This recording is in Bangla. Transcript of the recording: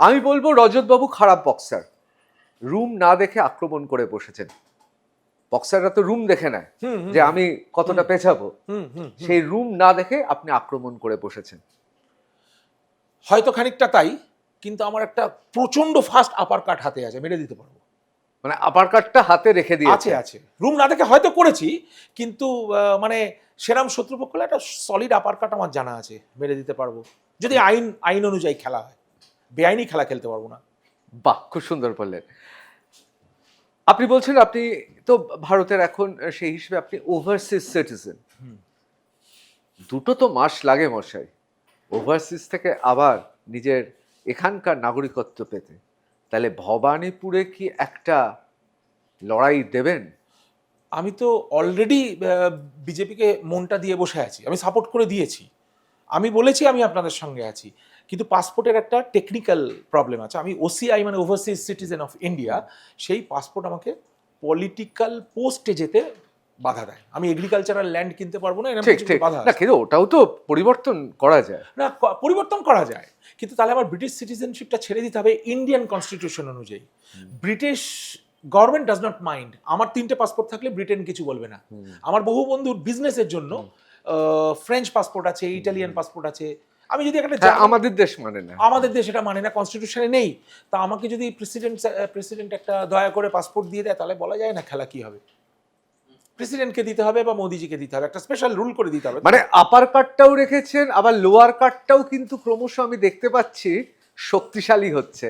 আমি বলব রজতবাবু খারাপ বক্সার রুম না দেখে আক্রমণ করে বসেছেন। বক্সাররা তো রুম দেখে নেয় যে আমি কতটা পেছাবো। সেই রুম না দেখে আপনি আক্রমণ করে বসেছেন। হয়তো খানিকটা তাই কিন্তু আমার একটা প্রচণ্ড ফাস্ট আপার কাট হাতে আছে মেরে দিতে পারব। মানে আপার কাটটা হাতে রেখে দিয়ে আছে আছে। রুম না দেখে হয়তো করেছি কিন্তু মানে সেরাম শত্রুপক্ষ একটা সলিড আপার কাট আমার জানা আছে মেরে দিতে পারব। যদি আইন আইন অনুযায়ী খেলা হয়। বেআইনি খেলা খেলতে পারব না। বাহ খুব সুন্দর বললেন। আপনি বলছেন আপনি তো ভারতের এখন সেই হিসেবে আপনি ওভারসিজ সিটিজেন। দুটো তো মাস লাগে মশাই। ওভারসিজ থেকে আবার নিজের এখানকার নাগরিকত্ব পেতে। তাহলে ভবানীপুরে কি একটা লড়াই দেবেন? আমি তো অলরেডি বিজেপিকে মনটা দিয়ে বসে আছি। আমি সাপোর্ট করে দিয়েছি। আমি বলেছি আমি আপনাদের সঙ্গে আছি। কিন্তু পাসপোর্টের একটা টেকনিক্যাল প্রবলেম আছে। আমি ওসিআই মানে ওভারসিজ সিটিজেন অফ ইন্ডিয়া সেই পাসপোর্ট আমাকে পলিটিক্যাল পোস্টে যেতে বাধা দেয়। আমি এগ্রিকালচারাল ল্যান্ড কিনতে পারব না ঠিক ঠিক। বাধা না কিন্তু ওটাও তো পরিবর্তন করা যায়। না পরিবর্তন করা যায়। কিন্তু তাহলে আমার ব্রিটিশ সিটিজেনশিপটা ছেড়ে দিতে হবে ইন্ডিয়ান কনস্টিটিউশন অনুযায়ী। British government does not mind আমার তিনটে পাসপোর্ট থাকলে ব্রিটেন কিছু বলবে না। আমার বহু বন্ধুর বিজনেসের জন্য ফ্রেঞ্চ পাসপোর্ট আছে ইটালিয়ান পাসপোর্ট আছে। আমি যদি একটা হ্যাঁ, আমাদের দেশ মানে না। আমাদের দেশ এটা মানে না কনস্টিটিউশনে নেই। তা আমাকে যদি প্রেসিডেন্ট প্রেসিডেন্ট একটা দয়া করে পাসপোর্ট দিয়ে দেয় তাহলে বলা যায় না খেলা কি হবে। প্রেসিডেন্টকে দিতে হবে বা মোদিজিকে দিতে হবে একটা স্পেশাল রুল করে দিতে হবে। মানে আপার কাটটাও রেখেছেন আবার লোয়ার কাটটাও কিন্তু ক্রমশ আমি দেখতে পাচ্ছি শক্তিশালী হচ্ছে।